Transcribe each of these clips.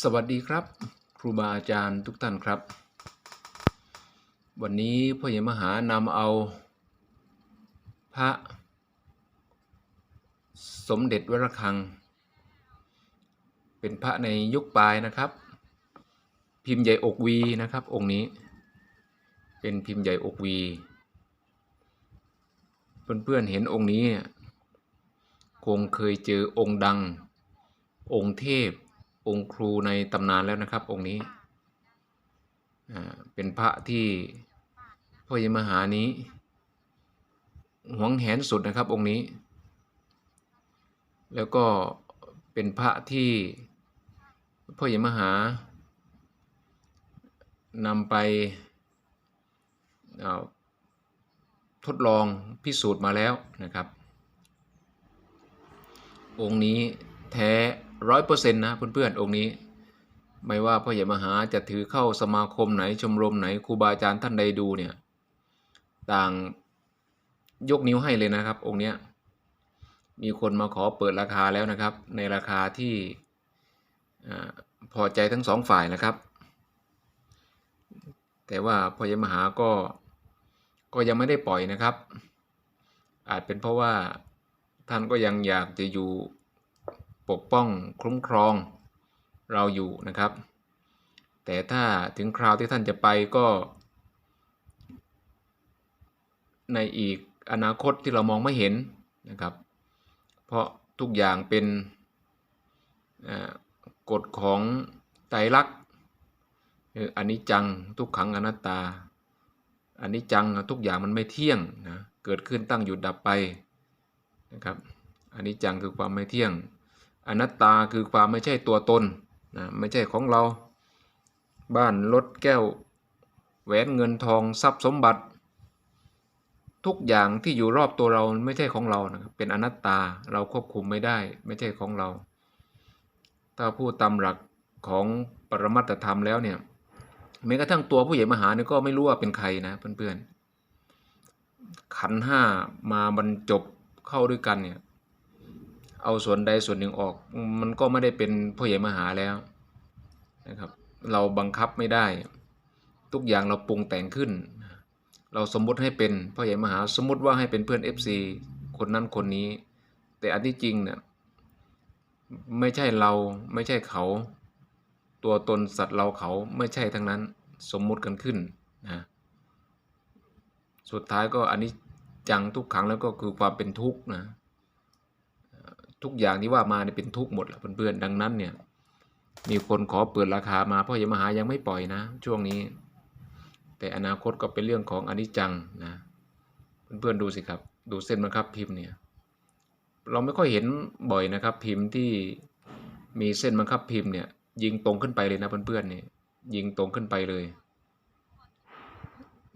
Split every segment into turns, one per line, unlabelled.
สวัสดีครับ ครูบาอาจารย์ทุกท่านครับ วันนี้พ่อใหญ่มหานำเอาพระ สมเด็จวรคัง เป็นพระในยุคปลายนะครับ พิมพ์ใหญ่อกวีนะครับองค์นี้ เป็นพิมพ์ใหญ่อกวี เพื่อนๆเห็นองค์นี้ คงเคยเจอองค์ดัง องค์เทพ องค์ครูในตำนานแล้วนะครับ องค์นี้เป็นพระที่พ่อใหญ่มหานี้หวงแหนสุดนะครับองค์นี้ แล้วก็เป็นพระที่พ่อใหญ่มหานำไปทดลองพิสูจน์มาแล้วนะครับ องค์นี้แท้ ร้อยเปอร์เซ็นต์นะเพื่อนๆองค์นี้ ไม่ว่าพ่อใหญ่มหาจะถือเข้าสมาคมไหนชมรมไหนครูบาอาจารย์ท่านใดดูเนี่ย ต่างยกนิ้วให้เลยนะครับ องค์เนี้ยมีคนมาขอเปิดราคาแล้วนะครับ ในราคาที่พอใจทั้งสองฝ่ายนะครับ แต่ว่าพ่อใหญ่มหาก็ก็ยังไม่ได้ปล่อยนะครับ อาจเป็นเพราะว่าท่านก็ยังอยากจะอยู่ ปกป้องคุ้มครองเราอยู่นะครับ แต่ถ้าถึงคราวที่ท่านจะไปก็ ในอีกอนาคตที่เรามองไม่เห็นนะครับ เพราะทุกอย่างเป็นกฎของไตรลักษณ์คืออนิจจังทุกขังอนัตตาอันิจจังทุกอย่างมันไม่เที่ยงนะเกิดขึ้นตั้งอยู่ดับไปนะครับอันิจจังคือความไม่เที่ยง อนัตตาคือความไม่ใช่ตัวตนนะไม่ใช่ของเรา บ้านรถแก้ว แหวนเงินทองทรัพย์สมบัติ ทุกอย่างที่อยู่รอบตัวเราไม่ใช่ของเรานะครับเป็นอนัตตาเราควบคุมไม่ได้ ไม่ใช่ของเรา ถ้าพูดตามหลักของปรมัตธรรมแล้วเนี่ยแม้กระทั่งตัวผู้ใหญ่มหาเนี่ยก็ไม่รู้ว่าเป็นใครนะเพื่อนๆขันห้ามาบรรจบเข้าด้วยกันเนี่ย เอาส่วนใดส่วนหนึ่งออก มันก็ไม่ได้เป็นพ่อใหญ่มหาแล้วนะครับ เราบังคับไม่ได้ ทุกอย่างเราปรุงแต่งขึ้น เราสมมติให้เป็นพ่อใหญ่มหาสมมติว่าให้เป็นเพื่อน FC คนนั้นคนนี้ แต่อันที่จริงเนี่ยไม่ใช่เราไม่ใช่เขา ตัวตนสัตว์เราเขาไม่ใช่ทั้งนั้นสมมุติกันขึ้นนะสุดท้ายก็อันนี้จังทุกครั้งแล้วก็คือความเป็นทุกข์นะ ทุกอย่างที่ว่ามาเนี่ยเป็นทุกหมดแหละเพื่อนๆดังนั้นเนี่ย มีคนขอเปิดราคามาพ่อใหญ่มหายังไม่ปล่อยนะ ช่วงนี้ แต่อนาคตก็เป็นเรื่องของอนิจจังนะเพื่อนๆดูสิครับ ดูเส้นบังคับพิมพ์เนี่ย เราไม่ค่อยเห็นบ่อยนะครับ พิมพ์ที่มีเส้นบังคับพิมพ์เนี่ย ยิงตรงขึ้นไปเลยนะเพื่อนๆเนี่ยยิงตรงขึ้นไปเลย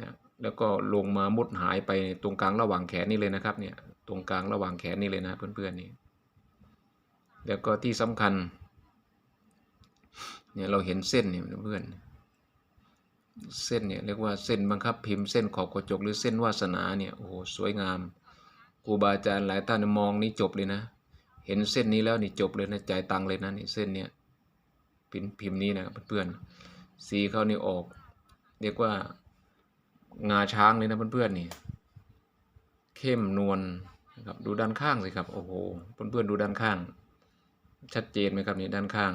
นะแล้วก็ลงมามุดหายไปตรงกลางระหว่างแขนนี่เลยนะครับเนี่ย ตรงกลางระหว่างแขนนี่เลยนะเพื่อนๆนี่ แล้วก็ที่สำคัญเนี่ยเราเห็นเส้นเนี่ยเพื่อนเส้นเนี่ยเรียกว่าเส้นบังคับพิมพ์เส้นขอบกระจกหรือเส้นวาสนาเนี่ยโอ้โหสวยงามครูบาอาจารย์หลายท่านมองนี่จบเลยนะ เห็นเส้นนี้แล้วนี่จบเลยนะจ่ายตังเลยนะนี่เส้นเนี่ยพิมพ์พิมพ์นี้นะเพื่อนๆสีเขานี่ออก เรียกว่างาช้างเลยนะเพื่อนๆนี่เข้มนวลนะครับดูด้านข้างสิครับโอ้โหเพื่อนๆดูด้านข้าง ชัดเจนไหมครับนี่ด้านข้าง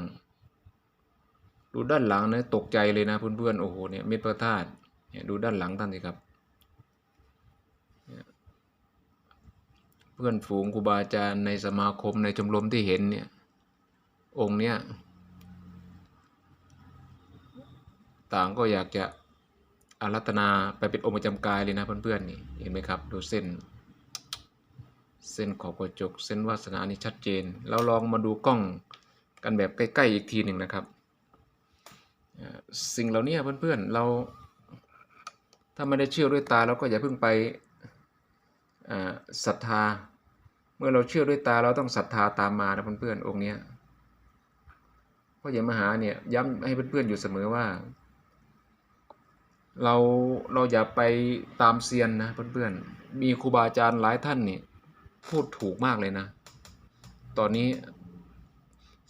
ดูด้านหลังนะตกใจเลยนะเพื่อนๆโอ้โหเนี่ยเม็ดพระธาตุเนี่ยดูด้านหลังท่านสิครับ เพื่อนฝูงครูบาอาจารย์ในสมาคมในชมรมที่เห็นเนี่ยองค์เนี้ยต่างก็อยากจะอารัตนาไปเป็นองค์ประจำกายเลยนะเพื่อนๆนี่เห็นไหมครับดูเส้น เส้นขอบกระจก เส้นวาสนานี่ชัดเจน เราลองมาดูกล้องกันแบบใกล้ ๆ อีกทีหนึ่งนะครับ สิ่งเหล่านี้เพื่อนๆเราถ้าไม่ได้เชื่อด้วยตาเราก็อย่าเพิ่งไปศรัทธา เมื่อเราเชื่อด้วยตาเราต้องศรัทธาตามมานะเพื่อนๆองค์เนี้ยพ่อใหญ่มหาเนี่ยย้ำให้เพื่อนๆอยู่เสมอว่า เราเราอย่าไปตามเซียนนะเพื่อนๆมีครูบาอาจารย์หลายท่านนี่ พูดถูกมากเลยนะ ตอนนี้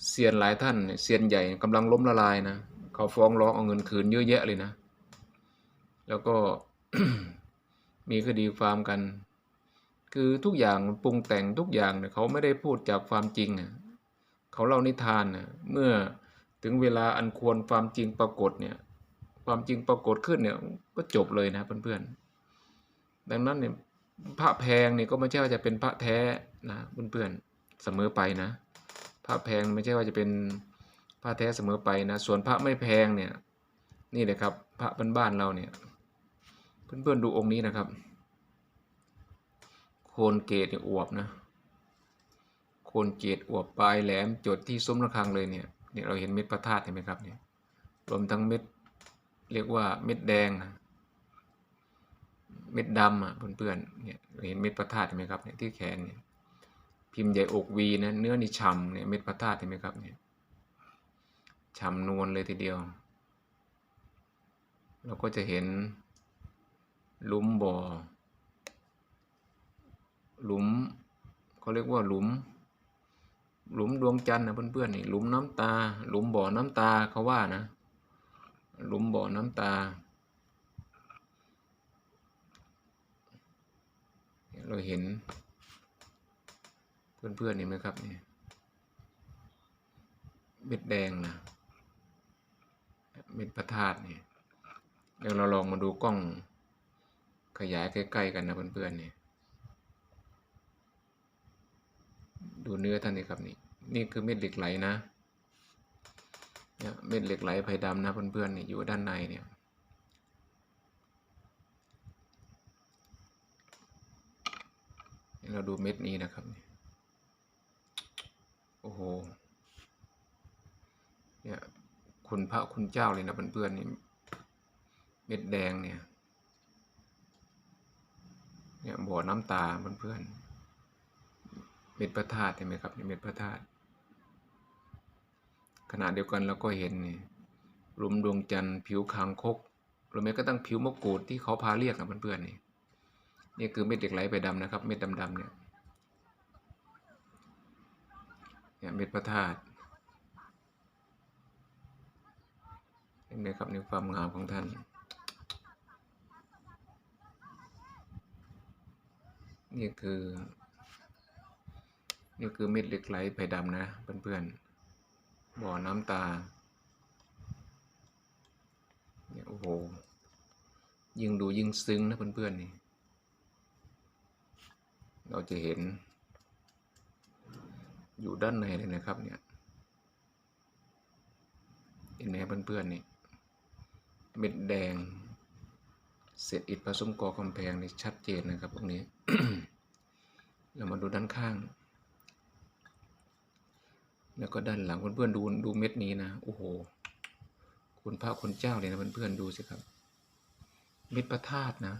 เซียนหลายท่านเซียนใหญ่กำลังล้มละลายนะเขาฟ้องร้องเอาเงินคืนเยอะแยะเลยนะ แล้วก็มีคดีฟาร์มกัน คือทุกอย่างปรุงแต่งทุกอย่างเนี่ยเขาไม่ได้พูดจากความจริงอะเขาเล่านิทานน่ะเมื่อถึงเวลาอันควรความจริงปรากฏเนี่ยความจริงปรากฏขึ้นเนี่ยก็จบเลยนะเพื่อนๆดังนั้นเนี่ย พระแพงเนี่ยก็ไม่ใช่ว่าจะเป็นพระแท้นะเพื่อนๆเสมอไปนะพระแพงไม่ใช่ว่าจะเป็นพระแท้เสมอไปนะส่วนพระไม่แพงเนี่ยนี่เลยครับพระบ้านๆเราเนี่ยเพื่อนๆดูองค์นี้นะครับ โคนเกตเนี่ยอวบนะโคนเกตอวบปลายแหลมจดที่ซุ้มระฆังเลยเนี่ยเนี่ยเราเห็นเม็ดพระธาตุเห็นไหมครับเนี่ยรวมทั้งเม็ดเรียกว่าเม็ดแดงนะ เม็ดดำอะเพื่อนๆเนี่ยเห็นเม็ดพระธาตุเห็นไหมครับเนี่ยที่แขนเนี่ยพิมพ์ใหญ่อกวีนะเนื้อนี่ฉ่ำเนี่ยเม็ดพระธาตุเห็นไหมครับเนี่ยฉ่ำนวลเลยทีเดียว เราก็จะเห็นลุมบ่อหลุมเขาเรียกว่าหลุม หลุมดวงจันทร์นะเพื่อนๆนี่หลุมน้ำตา หลุมบ่อน้ำตาเขาว่านะ หลุมบ่อน้ำตา เราเห็น เพื่อนๆนี่ไหมครับเนี่ยเม็ดแดงนะเม็ดพระธาตุเนี่ยเดี๋ยวเราลองมาดูกล้องขยายใกล้ๆกันนะเพื่อนๆเนี่ยดูเนื้อท่านนี่ครับนี่นี่คือเม็ดเหล็กไหลนะเนี่ยเม็ดเหล็กไหลไผ่ดำนะเพื่อนๆนี่อยู่ด้านในเนี่ย เราดูเม็ดนี้นะครับ โอ้โห เนี่ยคุณพระคุณเจ้าเลยนะเพื่อนๆนี่ เม็ดแดงเนี่ย เนี่ยบ่อน้ำตาเพื่อนๆ เม็ดพระธาตุเห็นไหมครับนี่เม็ดพระธาตุ ขณะเดียวกันเราก็เห็นนี่หลุมดวงจันทร์ผิวคางคกหรือแม้ก็ตั้งผิวมะกรูดที่เขาพาเรียกนะเพื่อนๆนี่ นี่คือเม็ดเหล็กไหลไปดำนะครับ เม็ดดำๆเนี่ยเนี่ยเม็ดพระธาตุเห็นไหมครับในความงามของท่าน นี่คือนี่คือเม็ดเหล็กไหลไผ่ดำนะเพื่อนๆบ่อน้ำตาเนี่ยโอ้โหยิ่งดูยิ่งซึ้งนะเพื่อนๆนี่ เราจะเห็น อยู่ด้านในเลยนะครับเนี่ยเห็นไหมเพื่อนๆนี่เม็ดแดง เศษอิฐผสมกอกำแพงนี่ชัดเจนนะครับพวกนี้ เรามาดูด้านข้าง แล้วก็ด้านหลังเพื่อนๆดูดูเม็ดนี้นะโอ้โหคุณพระคุณเจ้าเลยนะเพื่อนๆดูสิครับ เม็ดพระธาตุนะ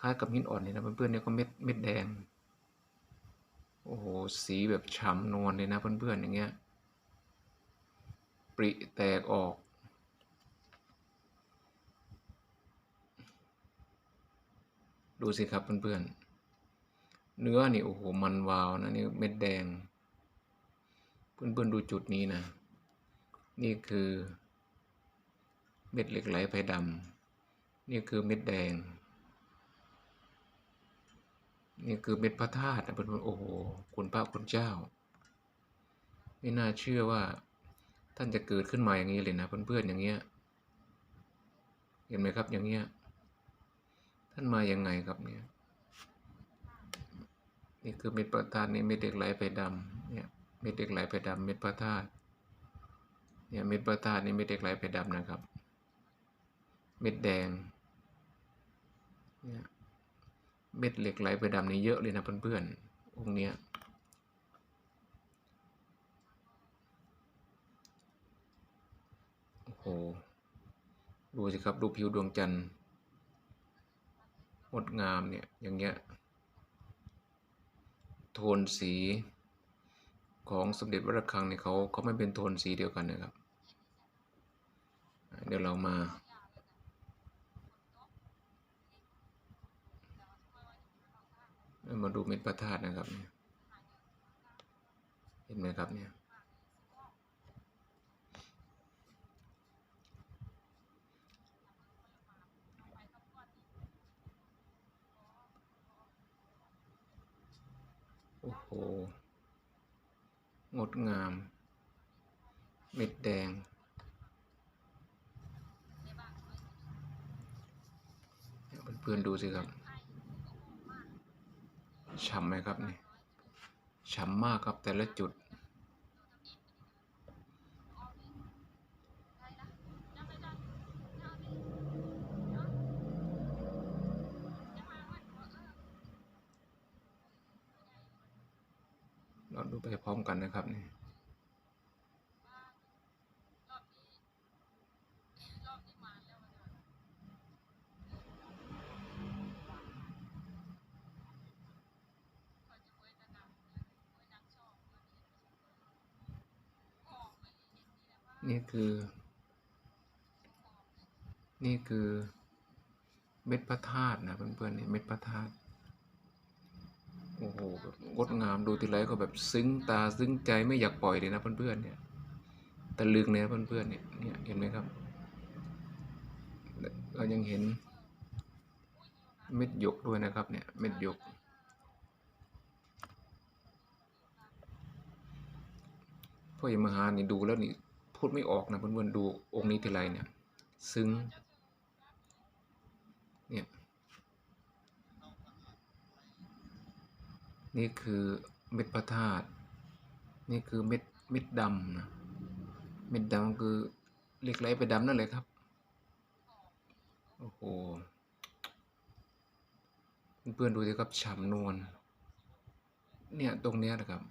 คล้ายกับหินอ่อนเลยนะเพื่อนๆเนี่ยก็เม็ดเม็ดแดง โอ้โห สีแบบฉ่ำนวลเลยนะเพื่อนๆอย่างเงี้ย ปริแตกออก ดูสิครับเพื่อนๆ เนื้อนี่โอ้โหมันวาวนะนี่เม็ดแดง เพื่อนๆดูจุดนี้นะ นี่คือเม็ดเหล็กไหลไผ่ดำนี่คือเม็ดแดง นี่คือเม็ดพระธาตุนะเพื่อนๆโอ้โหคุณพระคุณเจ้า ไม่น่าเชื่อว่า ท่านจะเกิดขึ้นมาอย่างนี้เลยนะเพื่อนๆอย่างเงี้ย เห็นไหมครับอย่างเงี้ย ท่านมาอยังไงครับเนี่ย นี่คือเม็ดพระธาตุนี่เม็ดเหล็กไหลไปดำเนี่ยเม็ดเหล็กไหลไปดำเม็ดพระธาตุเนี่ยเม็ดพระธาตุนี่เม็ดเหล็กไหลไปดำนะครับ เม็ดแดงเนี่ย เม็ดเหล็กไหลไปดำนี่เยอะเลยนะเพื่อนๆ องค์เนี้ยโอ้โห ดูสิครับ ดูผิวดวงจันทร์งดงามเนี่ย อย่างเงี้ย โทนสีของสมเด็จวัดระฆังเนี่ยเขาเขาไม่เป็นโทนสีเดียวกันนะครับ เดี๋ยวเรามา มาดูเม็ดพระธาตุนะครับเนี่ยเห็นไหมครับเนี่ยโอ้โห งดงาม เม็ดแดง เพื่อนๆดูสิครับ ฉ่ำไหมครับนี่ฉ่ำมากครับแต่ละจุด เราดูไปพร้อมกันนะครับนี่ นี่คือ นี่คือเม็ดพระธาตุนะเพื่อนๆนี่เม็ดพระธาตุโอ้โหแบบงดงามดูทีไรก็แบบซึ้งตาซึ้งใจไม่อยากปล่อยเลยนะเพื่อนๆเนี่ยตะลึงเลยนะเพื่อนๆเนี่ยเนี่ยเห็นไหมครับ เรายังเห็นเม็ดหยกด้วยนะครับเนี่ยเม็ดหยกพ่อใหญ่มหานี่ดูแล้วนี่ พูดไม่ออกนะเพื่อนๆดูองค์นี้ทีไรเนี่ย ซึ้งเนี่ยนี่คือเม็ดพระธาตุนี่คือเม็ดเม็ดดำนะเม็ดดำคือเหล็กไหลไปดำนั่นเลยครับโอ้โหเพื่อนๆดูสิครับฉ่ำนวลเนี่ยตรงเนี้ยนะครับ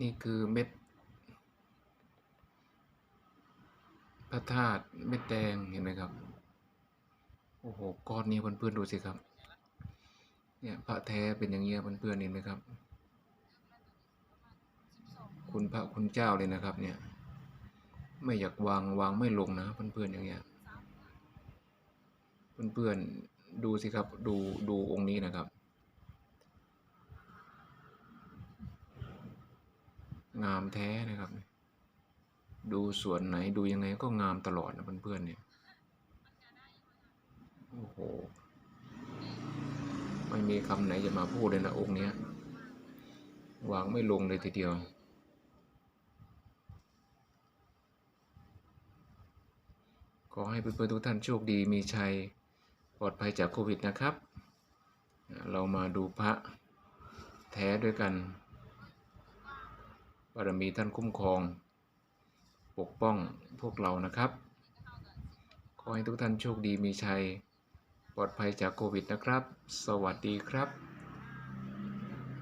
นี่คือเม็ดพระธาตุเม็ดแดงเห็นไหมครับ โอ้โหก้อนนี้เพื่อนๆดูสิครับ เนี่ยพระแท้เป็นอย่างเงี้ยเพื่อนๆเห็นไหมครับ คุณพระคุณเจ้าเลยนะครับเนี่ยไม่อยากวางวางไม่ลงนะเพื่อนๆอย่างเงี้ยเพื่อนๆดูสิครับดูดูองค์นี้นะครับ งามแท้นะครับ ดูส่วนไหนดูยังไงก็งามตลอดนะเพื่อนๆเนี่ยโอ้โหไม่มีคำไหนจะมาพูดเลยนะองค์นี้วางไม่ลงเลยทีเดียวขอให้เพื่อนๆทุกท่านโชคดีมีชัยปลอดภัยจากโควิดนะครับ เรามาดูพระแท้ด้วยกัน บารมีท่านคุ้มครอง ปกป้องพวกเรานะครับ ขอให้ทุกท่านโชคดีมีชัย ปลอดภัยจากโควิดนะครับ สวัสดีครับ